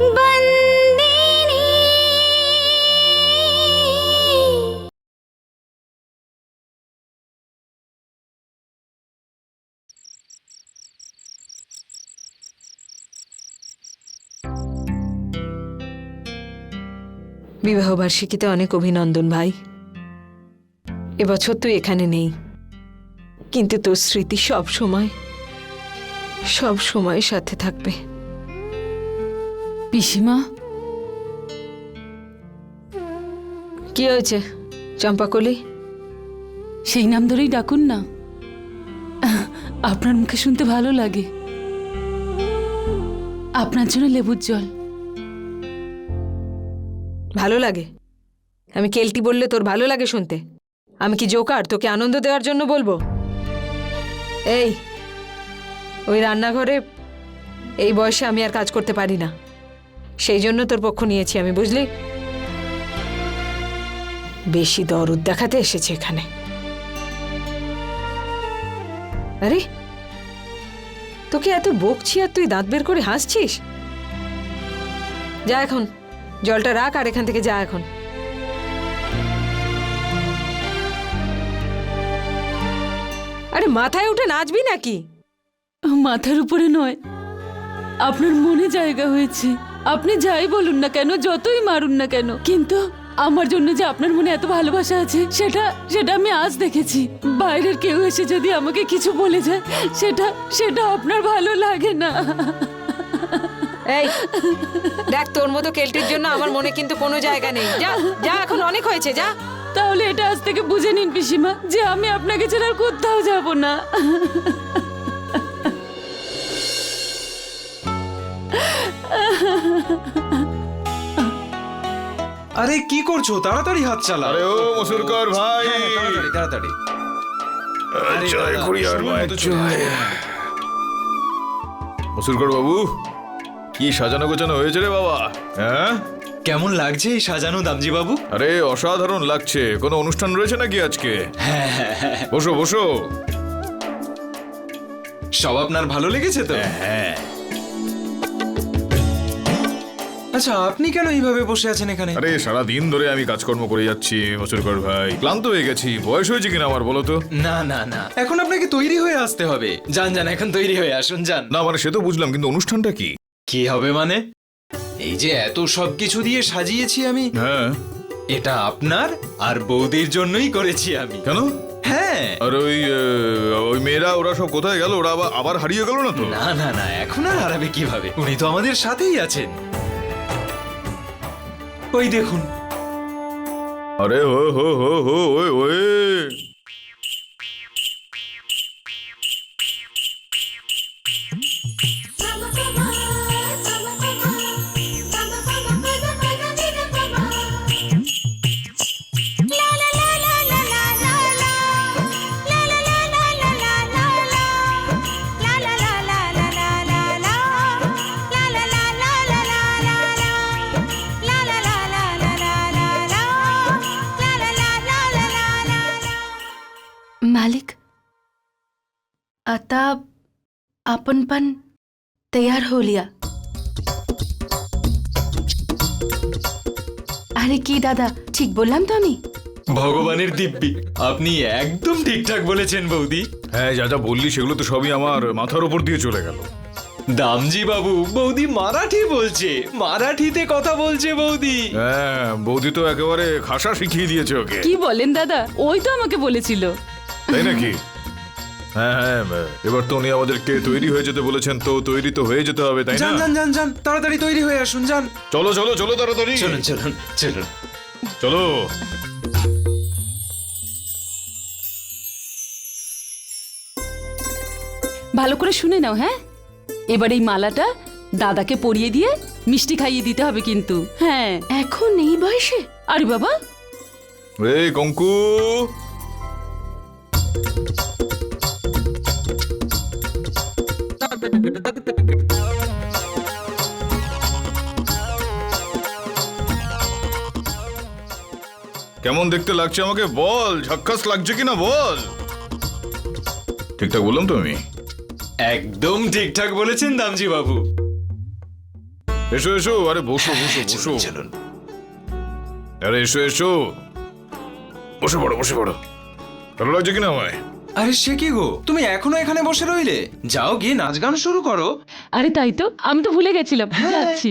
বন্দিনী। বিবাহবার্ষিকীতে অনেক অভিনন্দন ভাই। এবছর তুই এখানে নেই। কিন্তু তোর স্মৃতি সব সময় সব সময় সাথে থাকবে। পিসিমা? কি হয়েছে? চম্পাকলি সেই নাম ধরেই ডাকুন না। আপনার মুখে শুনতে ভালো লাগে। আপনার জন্য লেবুর জল। ভালো লাগে? আমি কেলটি বললে তোর ভালো লাগে শুনতে। আমি কি জোকার? তোকে আনন্দ দেওয়ার জন্য বলব? এই ওই রান্নাঘরে এই বয়সে আমি আর কাজ করতে পারি না। সেই জন্য তোর পক্ষ নিয়েছি আমি, বুঝলি? বেশি দরদ দেখাতে এসেছে এখানে। আরে, তোকে এত বকছি আর তুই দাঁত বের করে হাসছিস? যা এখন, জলটা রাখ আর এখান থেকে যা এখন। আরে, মাথায় উঠে নাচবি নাকি? মাথার উপরে নয়, আপনার মনে জায়গা হয়েছে। আপনি যাই বলুন না কেন যতই মারুন না কেন কিন্তু আমার জন্য যে আপনার মনে এত ভালোবাসা আছে সেটা সেটা আমি আজ দেখেছি। বাইরের কেউ এসে যদি আমাকে কিছু বলে যায় সেটা সেটা আপনার ভালো লাগে না। এই দেখ তোর মতো কেলটির জন্য আমার মনে কিন্তু কোনো জায়গা নেই। যা যা এখন অনেক হয়েছে যা। তাহলে এটা আজ থেকে বুঝে নিন পিসিমা যে আমি আপনাকে ছাড়া আর কোথাও যাব না। আরে কি করছ? তাড়াতাড়ি হাত চালা আরে ও মসুরকর ভাই। হ্যাঁ, তাড়াতাড়ি তাড়াতাড়ি। জয় জয় মসুরকর বাবু কি সাজানো গোছানো হয়েছে রে বাবা? হ্যাঁ? কেমন লাগছে এই সাজানো দামজি বাবু? আরে অসাধারণ লাগছে। কোনো অনুষ্ঠান রয়েছে নাকি আজকে? বসো বসো। সব আপনার ভালো লেগেছে তো? হ্যাঁ। আচ্ছা আপনি কেন এইভাবে বসে আছেন এখানে? আরে সারা দিন ধরে আমি কাজকর্ম করে যাচ্ছি মসুরকর ভাই। ক্লান্ত হয়ে গেছি। বয়স হয়েছে কিনা আমার বলো তো? না না না। এখন আপনাকে তৈরি হয়ে আসতে হবে। যান যান এখন তৈরি হয়ে আসুন যান। না মানে সে তো বুঝলাম কিন্তু অনুষ্ঠানটা কি? কি হবে মানে? এই যে এত সব কিছু দিয়ে সাজিয়েছি আমি হ্যাঁ। এটা আপনার আর বৌদির জন্যই করেছি আমি। কেন? হ্যাঁ। আর ওই আহ, ওই মেয়েরা ওরা সব কোথায় গেল? ওরা আবার আবার হারিয়ে গেল না তো? না না না এখন আর হারাবে কীভাবে? উনি তো আমাদের সাথেই আছেন। ওই দেখুন। আরে হো হো হো হো ওই ওই। आता आपण पण तयार होऊया আরে কি দাদা ঠিক বললাম তো আমি ভগবানের দিব্যি আপনি একদম ঠিকঠাক বলেছেন বৌদি হ্যাঁ যা যা বললি সেগুলো তো সবই আমার মাথার উপর দিয়ে চলে গেল দামজি বাবু বৌদি মারাঠি বলছে মারাঠিতে কথা বলছে বৌদি হ্যাঁ বৌদি তো একেবারে খাসা শিখিয়ে দিয়েছে ওকে কি বলেন দাদা ওই তো আমাকে বলেছিল তাই নাকি হ্যাঁ হ্যাঁ এবার তো উনি আমাদেরকে তৈরি হয়ে যেতে বলেছেন তো তৈরি তো হয়ে যেতে হবে তাই না? যান যান যান যান তাড়াতাড়ি তৈরি হয়ে আসুন যান। চলো চলো চলো তাড়াতাড়ি। চলুন চলুন চলুন। চলো। ভালো করে শুনে নাও হ্যাঁ? এবার এই মালাটা দাদাকে পরিয়ে দিয়ে মিষ্টি খাইয়ে দিতে হবে কিন্তু। হ্যাঁ এখন এই বয়সে। আরে বাবা! এই কঙ্কু! কেমন দেখতে লাগছে আমাকে? বল ঝাক্কাস লাগছে কিনা বল? ঠিকঠাক বললাম তো আমি? একদম ঠিকঠাক বলেছেন দামজি বাবু। এসো এসো আরে বসো বসো বসো। চলুন আরে এসো এসো। বসে পড়ো বসে পড়ো। ভালো লাগছে কিনা আমায়? আরে সে কি গো? তুমি এখনও এখানে বসে রইলে? যাও গিয়ে নাচ গান শুরু করো। আরে তাই তো আমি তো ভুলে গেছিলাম। যাচ্ছি।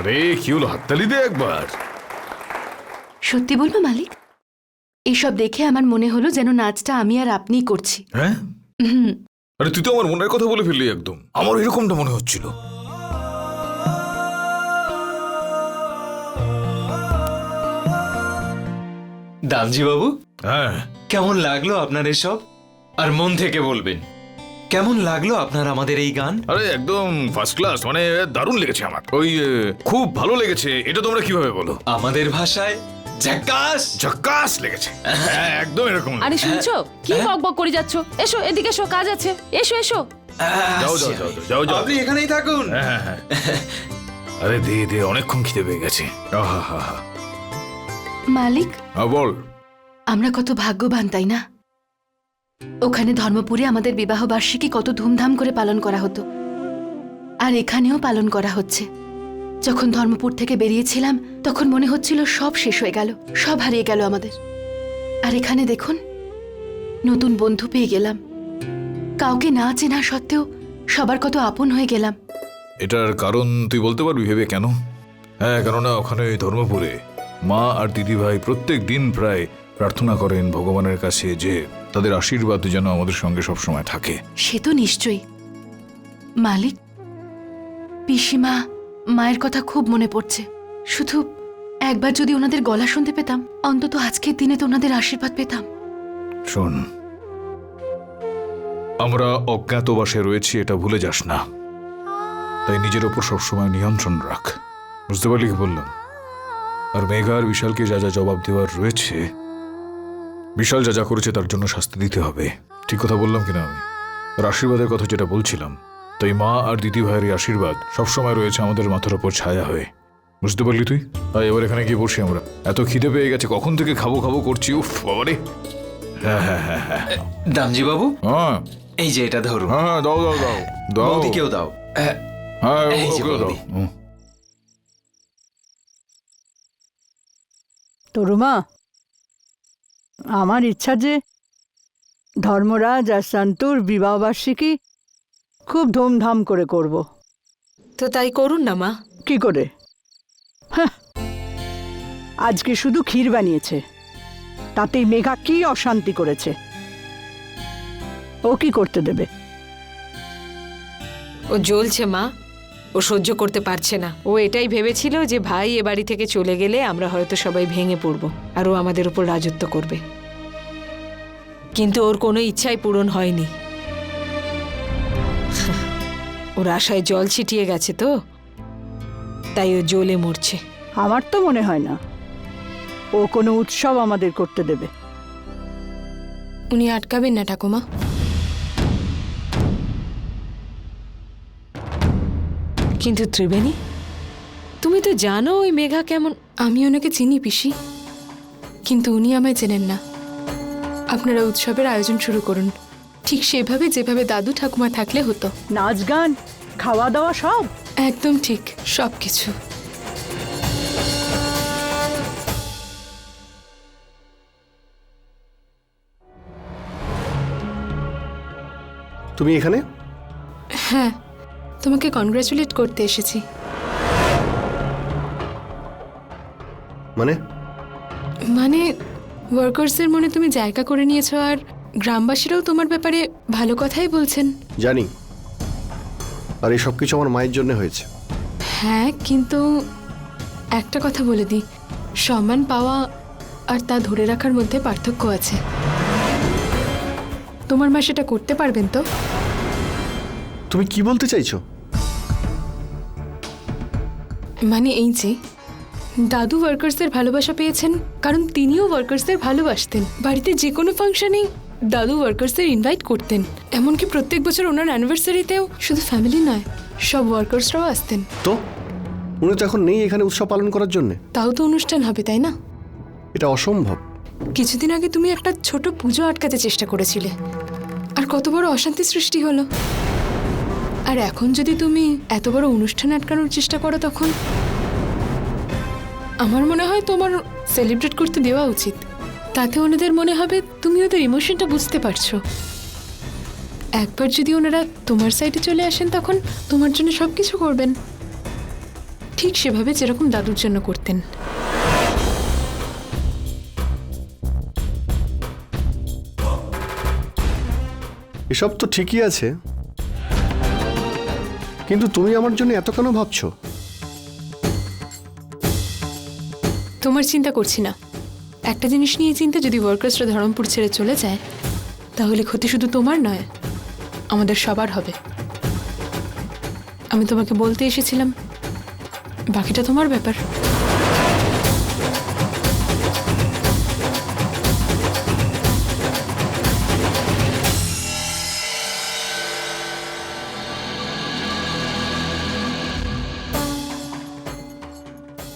আরে কি হলো? হাততালি দে একবার। সত্যি বলব মালিক? এসব দেখে আমার মনে হলো যেন নাচটা আমি আর আপনিই করছি। হ্যাঁ? হুম। আরে তুই তো আমার মনের কথা বলে ফেললি একদম। আমার এরকমটা মনে হচ্ছিল। দামজি বাবু হ্যাঁ। কেমন লাগল আপনার এসব? আর মন থেকে বলবেন। কেমন লাগল আপনার আমাদের এই গান? আরে একদম ফার্স্ট ক্লাস মানে দারুণ লেগেছে আমার। ওই খুব ভালো লেগেছে এটা তোমরা কীভাবে বলো? আমাদের ভাষায় ঝাক্কাস ঝাক্কাস লেগেছে। হ্যাঁ, একদম এরকম আরে শুনছো? কি বক বক করে যাচ্ছ? এসো এদিকে এসো কাজ আছে। এসো এসো। যাও যাও যাও যাও যাও। আপনি এখানেই থাকুন। হ্যাঁ, হ্যাঁ, হ্যাঁ। আরে দে দে অনেকক্ষণ খিদে পেয়ে গেছে। মালিক বল। আমরা কত ভাগ্যবান তাই না? ওখানে ধর্মপুরে আমাদের বিবাহ বার্ষিকী কত ধুমধাম করে পালন করা হতো। আর এখানেও পালন করা হচ্ছে। যখন ধর্মপুর থেকে বেরিয়েছিলাম, তখন মনে হচ্ছিল সব শেষ হয়ে গেল, সব হারিয়ে গেল আমাদের। আর এখানে দেখুন, নতুন বন্ধু পেয়ে গেলাম। কাউকে না চেনা সত্ত্বেও সবার কত আপন হয়ে গেলাম। এটার কারণ তুই বলতে পারবি ভেবে কেন? হ্যাঁ কেননা ওখানে ধর্মপুরে মা আর দিদিভাই প্রত্যেক দিন প্রায় প্রার্থনা করেন ভগবানের কাছে যে তাদের আশীর্বাদ যেন আমাদের সঙ্গে সবসময় থাকে। সে তো নিশ্চয়ই। মালিক পিসিমা মায়ের কথা খুব মনে পড়ছে। শুধু একবার যদি ওনাদের গলা শুনতে পেতাম অন্তত আজকের দিনে তো ওনাদের আশীর্বাদ পেতাম। শোন আমরা অজ্ঞাতবাসে রয়েছি এটা ভুলে যাস না। তাই নিজের ওপর সবসময় নিয়ন্ত্রণ রাখ। বুঝতে পারলি কি বললাম? আর মেঘা আর বিশালকে যা যা জবাব দেওয়ার রয়েছে বিশাল যা যা করেছে তার জন্য শাস্তি দিতে হবে। ঠিক কথা বললাম কিনা আমি? আর আশীর্বাদের কথা যেটা বলছিলাম তাই মা আর দিদি ভাইয়ের এই আশীর্বাদ সবসময় রয়েছে আমাদের মাথার ওপর ছায়া হয়ে। বুঝতে পারলি তুই? আর এবার এখানে গিয়ে বসি আমরা। এত খিদে পেয়ে গেছে কখন থেকে খাব খাব করছি? উফ বাবারে হ্যাঁ হ্যাঁ হ্যাঁ হ্যাঁ। দামজি বাবু? হ্যাঁ। এই যে এটা ধরুন হ্যাঁ দাও দাও দাও। দাও। বৌদিকেও দাও। হ্যাঁ এই যে ওকেও দাও। তরুমা আমার ইচ্ছা যে ধর্মরাজ আর সন্তুর বিবাহবার্ষিকী খুব ধুমধাম করে করব। তো তাই করুন না মা। কি করে? আজকে শুধু ক্ষীর বানিয়েছে। তাতেই মেঘা কি অশান্তি করেছে। ও কি করতে দেবে? ও জ্বলছে মা। ও সহ্য করতে পারছে না। ও এটাই ভেবেছিল যে ভাই এ বাড়ি থেকে চলে গেলে আমরা হয়তো সবাই ভেঙে পড়ব আর ও আমাদের উপর রাজত্ব করবে। কিন্তু ওর কোনো ইচ্ছাই পূরণ হয়নি। ওর আশায় জল ছিটিয়ে গেছে তো তাই ও জ্বলে মরছে। আমার তো মনে হয় না। ও কোনো উৎসব আমাদের করতে দেবে। উনি আটকাবেন না ঠাকুমা। কিন্তু ত্রিবেণী তুমি তো জানো ওই মেঘা কেমন আমি ওনাকে চিনি পিসি। কিন্তু উনি আমায় চেনেন না। আপনারা উৎসবের আয়োজন শুরু করুন। ঠিক সেভাবে যেভাবে দাদু ঠাকুমা থাকলে হতো। নাচ গান খাওয়া দাওয়া সব। একদম ঠিক সব কিছু তুমি এখানে? হ্যাঁ। তোমাকে কনগ্রাচুলেট করতে এসেছি। মানে? মানে ওয়ার্কার্সের মনে তুমি জায়গা করে নিয়েছো আর গ্রামবাসীরাও তোমার ব্যাপারে ভালো কথাই বলছেন। জানি। আর এই সব কিছু আমার মায়ের জন্য হয়েছে। হ্যাঁ কিন্তু একটা কথা বলে দিই। সম্মান পাওয়া আর তা ধরে রাখার মধ্যে পার্থক্য আছে। তোমার মা সেটা করতে পারবেন তো? তুমি কি বলতে চাইছো? মানে এই যে দাদু ওয়ার্কার্সদের ভালোবাসা পেয়েছেন কারণ তিনিও ওয়ার্কার্সদের ভালোবাসতেন। বাড়িতে যে কোনো ফাংশনেই দাদু ওয়ার্কার্সদের ইনভাইট করতেন। এমনকি প্রত্যেক বছর ওনার অ্যানিভার্সারিতেও শুধু ফ্যামিলি নয় সব ওয়ার্কার্সরাও আসতেন। তো? উনি তো এখন নেই এখানে উৎসব পালন করার জন্য। তাও তো অনুষ্ঠান হবে তাই না? এটা অসম্ভব। কিছুদিন আগে তুমি একটা ছোট পুজো আটকাতে চেষ্টা করেছিলে। আর কত বড় অশান্তি সৃষ্টি হলো। আর এখন যদি তুমি এত বড় অনুষ্ঠান আটকানোর চেষ্টা করো তখন? আমার মনে হয় তোমার সেলিব্রেট করতে দেওয়া উচিত। তাতে ওনাদের মনে হবে তুমি ওদের ইমোশনটা বুঝতে পারছ। একবার যদি ওনারা তোমার সাইডে চলে আসেন তখন তোমার জন্য সব কিছু করবেন। ঠিক সেভাবে যেরকম দাদুর জন্য করতেন। এসব তো ঠিকই আছে। কিন্তু তুমি আমার জন্য এত কেন ভাবছ? তোমার চিন্তা করছি না। একটা জিনিস নিয়ে চিন্তা যদি ওয়ার্কার্সরা ধরমপুর ছেড়ে চলে যায়, তাহলে ক্ষতি শুধু তোমার নয়, আমাদের সবার হবে। আমি তোমাকে বলতে এসেছিলাম, বাকিটা তোমার ব্যাপার।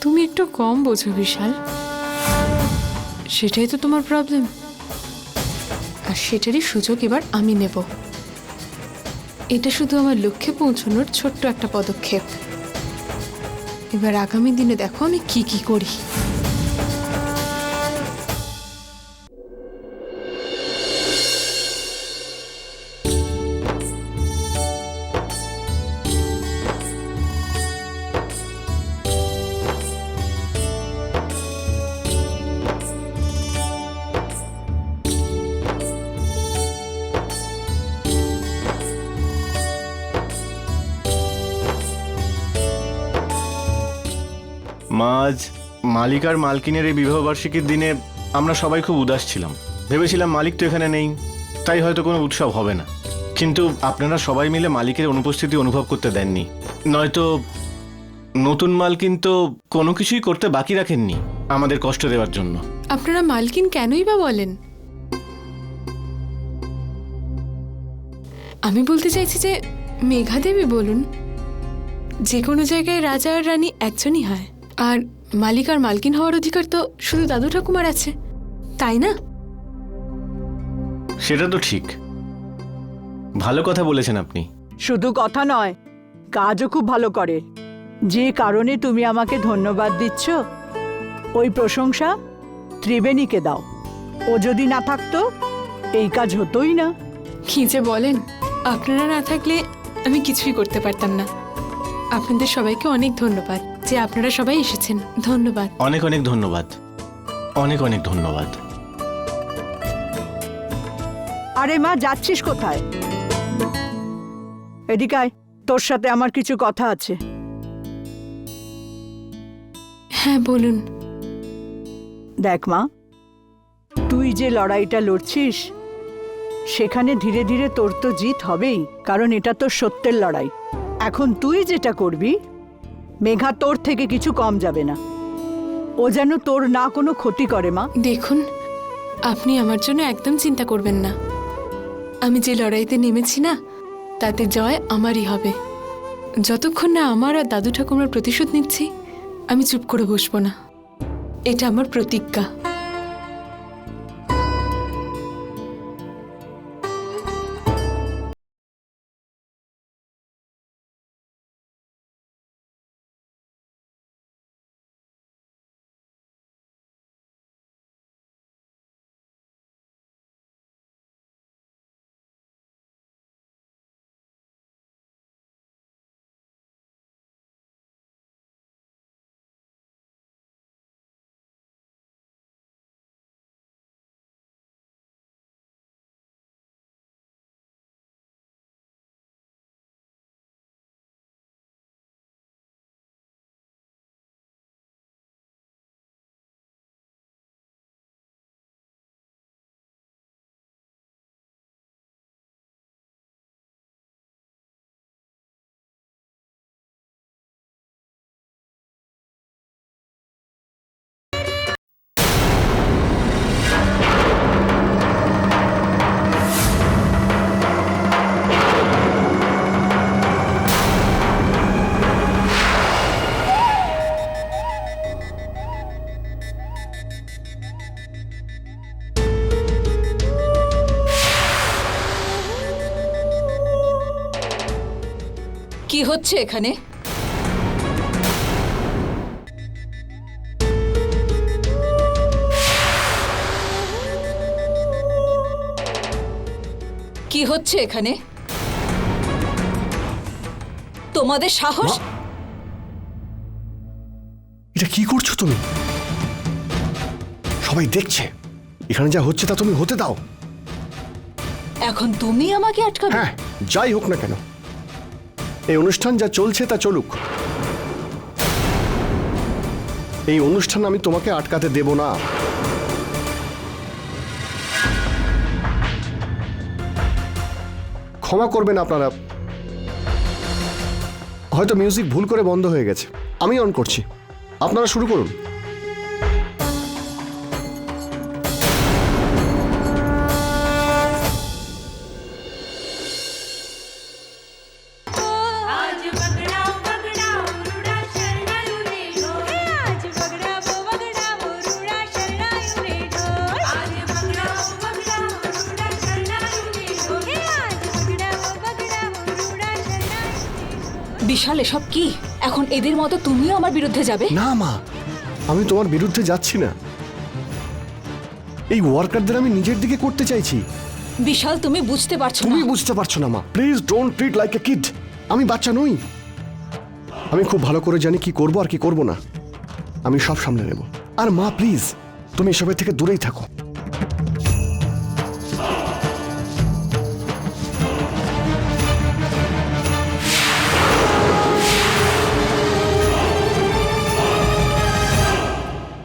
তুমি একটু কম বোঝো, বিশাল। সেটাই তো তোমার প্রবলেম আর সেটারই সুযোগ এবার আমি নেব। এটা শুধু আমার লক্ষ্যে পৌঁছানোর ছোট্ট একটা পদক্ষেপ। এবার আগামী দিনে দেখো আমি কি কি করি। আজ মালিক আর মালকিনের এই বিবাহবার্ষিকীর দিনে আমরা সবাই খুব উদাস ছিলাম। ভেবেছিলাম মালিক তো এখানে নেই, তাই হয়তো কোনো উৎসব হবে না। কিন্তু আপনারা সবাই মিলে মালিকের অনুপস্থিতি অনুভব করতে দেননি। নয়তো নতুন মালকিন তো কোনো কিছুই করতে বাকি রাখেননি আমাদের কষ্ট দেওয়ার জন্য। আপনারা মালকিন কেনই বা বলেন? আমি বলতে চাইছি যে মেঘাদেবী বলুন, যে কোনো জায়গায় রাজা আর রানী একজনই হয়। আর মালিক আর মালকিন হওয়ার অধিকার তো শুধু দাদু ঠাকুমার আছে তাই না? সেটা তো ঠিক। ভালো কথা বলেছেন আপনি। শুধু কথা নয় কাজও খুব ভালো করে। যে কারণে তুমি আমাকে ধন্যবাদ দিচ্ছ ওই প্রশংসা ত্রিবেণীকে দাও। ও যদি না থাকতো এই কাজ হতোই না। কি যে বলেন আপনারা না থাকলে আমি কিছুই করতে পারতাম না। আপনাদের সবাইকে অনেক ধন্যবাদ। যে আপনারা সবাই এসেছেন। ধন্যবাদ। অনেক অনেক ধন্যবাদ। অনেক অনেক ধন্যবাদ। আরে মা যাচ্ছিস কোথায়? এদিকে আয় তোর সাথে আমার কিছু কথা আছে। হ্যাঁ বলুন। দেখ মা তুই যে লড়াইটা লড়ছিস সেখানে ধীরে ধীরে তোর তো জিত হবেই কারণ এটা তো সত্যের লড়াই। এখন তুই যেটা করবি মেঘা তোর থেকে কিছু কম যাবে না। ও যেন তোর না কোনো ক্ষতি করে, মা। দেখুন, আপনি আমার জন্য একদম চিন্তা করবেন না। আমি যে লড়াইতে নেমেছি না, তাতে জয় আমারই হবে। যতক্ষণ না আমার আর দাদু ঠাকুমার প্রতিশোধ নিচ্ছি, আমি চুপ করে বসবো না। এটা আমার প্রতিজ্ঞা। হচ্ছে এখানে? কি হচ্ছে এখানে? তোমাদের সাহস? এটা কি করছ তুমি? সবাই দেখছে। এখানে যা হচ্ছে তা তুমি হতে দাও। এখন তুমি আমাকে আটকাবে? হ্যাঁ যাই হোক না কেন। এই অনুষ্ঠান যা চলছে তা চলুক। এই অনুষ্ঠান আমি তোমাকে আটকাতে দেব না। ক্ষমা করবেন আপনারা। হয়তো মিউজিক ভুল করে বন্ধ হয়ে গেছে। আমি অন করছি। আপনারা শুরু করুন। বিশাল এসব কি? এখন এদের মতো তুমিও আমার বিরুদ্ধে যাবে? না মা আমি তোমার বিরুদ্ধে যাচ্ছি না। এই ওয়ার্কারদের আমি নিজের দিকে করতে চাইছি। বিশাল তুমি বুঝতে পারছ না। তুমি বুঝতে পারছ না মা। Please don't treat like a kid আমি বাচ্চা নই। আমি খুব ভালো করে জানি কি করব আর কি করব না। আমি সব সামলে নেব। আর মা প্লিজ তুমি এসবের থেকে দূরেই থাকো।